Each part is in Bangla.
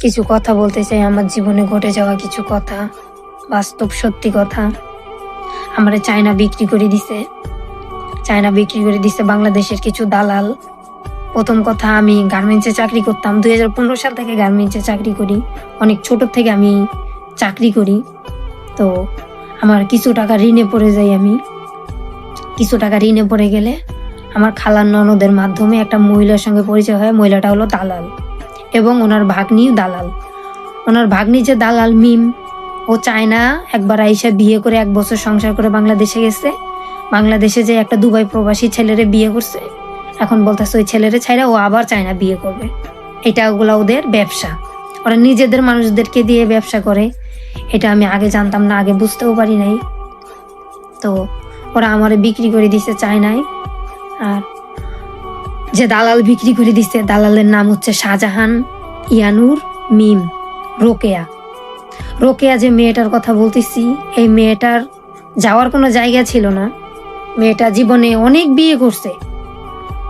কিছু কথা বলতে চাই, আমার জীবনে ঘটে যাওয়া কিছু কথা, বাস্তব সত্যি কথা। আমার চায়না বিক্রি করে দিছে। চায়না বিক্রি করে দিছে বাংলাদেশের কিছু দালাল। প্রথম কথা, আমি গার্মেন্টসে চাকরি করতাম। দুই হাজার পনেরো সাল থেকে গার্মেন্টসে চাকরি করি। অনেক ছোট থেকে আমি চাকরি করি। তো আমার কিছু টাকা ঋণে পড়ে যাই আমি। কিছু টাকা ঋণে পড়ে গেলে আমার খালার ননদের মাধ্যমে একটা মহিলার সঙ্গে পরিচয় হয়। মহিলাটা হলো দালাল। এবং ওনার ভাগ্নি দালাল। ওনার ভাগ্নি যে দালাল মিম, ও চায় না একবার আইসা বিয়ে করে এক বছর সংসার করে বাংলাদেশে গেছে। বাংলাদেশে যে একটা দুবাই প্রবাসী ছেলেরে বিয়ে করছে, এখন বলতেছে ওই ছেলেরে ছাইরা ও আবার চায় না বিয়ে করবে। এটা ওগুলা ওদের ব্যবসা। ওরা নিজেদের মানুষদেরকে দিয়ে ব্যবসা করে। এটা আমি আগে জানতাম না, আগে বুঝতেও পারি নাই। তো ওরা আমারে বিক্রি করে দিছে চায়নায়। আর যে দালাল বিক্রি করে দিছে, দালালের নাম হচ্ছে শাহজাহান ইয়ানুর মিম রোকেয়া। রোকেয়া যে মেয়েটার কথা বলতেছি, এই মেয়েটার যাওয়ার কোনো জায়গা ছিল না। মেয়েটা জীবনে অনেক বিয়ে করছে।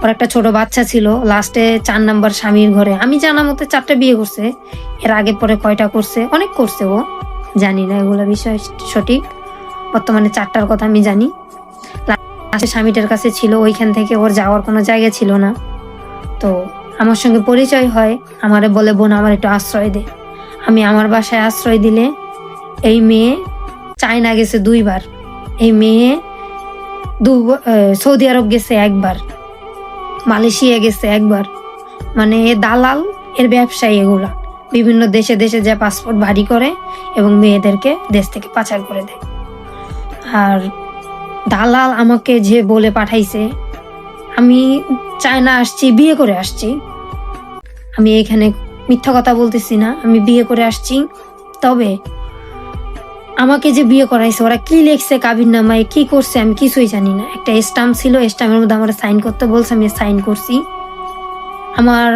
ওর একটা ছোট বাচ্চা ছিল, লাস্টে চার নাম্বার স্বামীর ঘরে। আমি জানা মতে চারটা বিয়ে করছে। এর আগে পরে কয়টা করছে, অনেক করছে ও। জানি না, এগুলো বিষয় সঠিক। বর্তমানে চারটার কথা আমি জানি। লাস্টে স্বামীটার কাছে ছিল, ওইখান থেকে ওর যাওয়ার কোনো জায়গা ছিল না। তো আমার সঙ্গে পরিচয় হয়, আমারে বলে, বোন, আমার একটু আশ্রয় দে। আমি আমার বাসায় আশ্রয় দিলে এই মেয়ে চায়না গেছে দুইবার। এই মেয়ে দু সৌদি আরব গেছে একবার, মালয়েশিয়া গেছে একবার। মানে এ দালাল, এর ব্যবসায়ী এগুলা। বিভিন্ন দেশে দেশে যা পাসপোর্ট ভারী করে এবং মেয়েদেরকে দেশ থেকে পাচার করে দেয়। আর দালাল আমাকে যে বলে পাঠাইছে, আমি চায়না আসছি, বিয়ে করে আসছি। আমি এখানে মিথ্যা কথা বলতেছি না, আমি বিয়ে করে আসছি। তবে আমাকে যে বিয়ে করাইছে, ওরা কি লিখছে, কাবির নামায়, কি করছে, আমি কিছুই জানি না। একটা স্টাম্প ছিল, স্টাম্পের মধ্যে আমার সাইন করতে বলছে, আমি সাইন করছি। আমার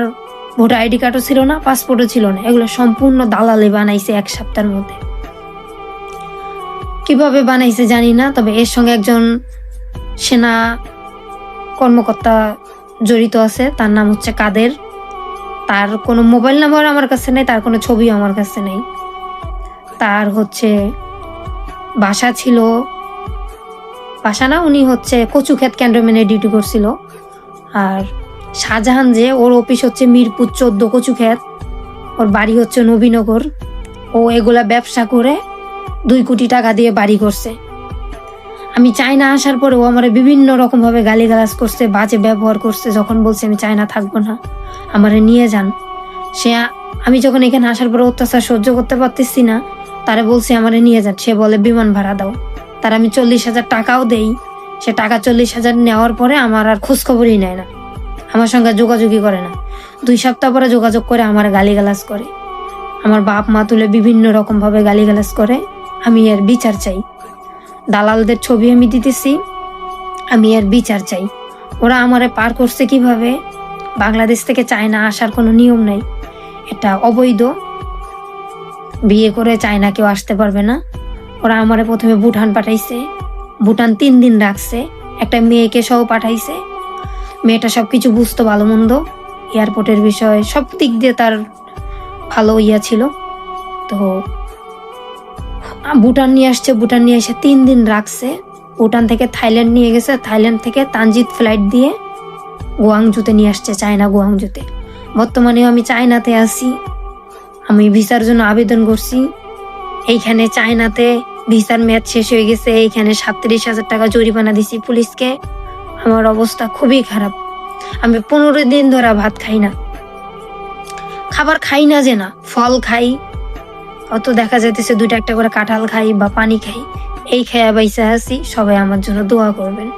ভোটার আইডি কার্ডও ছিল না, পাসপোর্টও ছিল না, এগুলো সম্পূর্ণ দালালে বানাইছে এক সপ্তাহের মধ্যে। কীভাবে বানাইছে জানি না, তবে এর সঙ্গে একজন সেনা কর্মকর্তা জড়িত আছে, তার নাম হচ্ছে কাদের। তার কোনো মোবাইল নাম্বার আমার কাছে নেই, তার কোনো ছবিও আমার কাছে নেই। তার হচ্ছে বাসা ছিল, বাসা না, উনি হচ্ছে কচুক্ষেত ক্যান্টনমেন্টে ডিউটি করছিল। আর শাহজাহান যে, ওর অফিস হচ্ছে মিরপুর চোদ্দ কচুক্ষেত, ওর বাড়ি হচ্ছে নবীনগর। ও এগুলা ব্যবসা করে দুই কোটি টাকা দিয়ে বাড়ি করছে। আমি চায়না আসার পরেও আমার বিভিন্ন রকম ভাবে গালিগালাজ করছে, বাজে ব্যবহার করছে, যখন বলছে আমি চায়না থাকব না, আমারে নিয়ে যান। সে আমি যখন এখানে আসার পরে অত্যাচার সহ্য করতে পারতেছি না, তারা বলছে আমারে নিয়ে যান, সে বলে, বিমান ভাড়া দাও। তার আমি চল্লিশ হাজার টাকাও দেই, সে টাকা চল্লিশ হাজার নেওয়ার পরে আমার আর খোঁজ খবরই নেয় না। আমার সঙ্গে যোগাযোগই করে না। দুই সপ্তাহ পরে যোগাযোগ করে আমার গালিগালাজ করে। আমার বাপ মা তুলে বিভিন্ন রকম ভাবে গালিগালাজ করে, আমি এর বিচার চাই। দালালদের ছবি আমি দিতেছি, আমি এর বিচার চাই। ওরা আমারে পার করছে কীভাবে? বাংলাদেশ থেকে চায়না আসার কোনো নিয়ম নাই। এটা অবৈধ। বিয়ে করে চায়না কেউ আসতে পারবে না। ওরা আমারে প্রথমে ভুটান পাঠাইছে। ভুটান তিন দিন রাখছে। একটা মেয়েকে সহ পাঠাইছে। মেয়েটা সব কিছু বুঝতো, ভালো মন্দ। এয়ারপোর্টের বিষয় সব দিক দিয়ে তার ভালো ইয়া ছিল। তো ভুটান নিয়ে আসছে, ভুটান নিয়ে এসে তিন দিন রাখছে। ভুটান থেকে থাইল্যান্ড নিয়ে গেছে, থাইল্যান্ড থেকে তানজিৎ ফ্লাইট দিয়ে গোয়াংজুতে নিয়ে আসছে, চায়না গোয়াংজুতে বর্তমানেও আমি চায়নাতে আছি। আমি ভিসার জন্য আবেদন করছি। এইখানে চায়নাতে ভিসার মেয়াদ শেষ হয়ে গেছে, এইখানে সাতত্রিশ হাজার টাকা জরিমানা দিছি পুলিশকে। আমার অবস্থা খুবই খারাপ। আমি পনেরো দিন ধরে ভাত খাই না। খাবার খাই না যে না, ফল খাই। অত দেখা যাইতেছে দুইটা একটা করে কাঁঠাল খাই বা পানি খাই। এই খেয়া বাইসা আসি সবাই আমার জন্য দোয়া করবেন।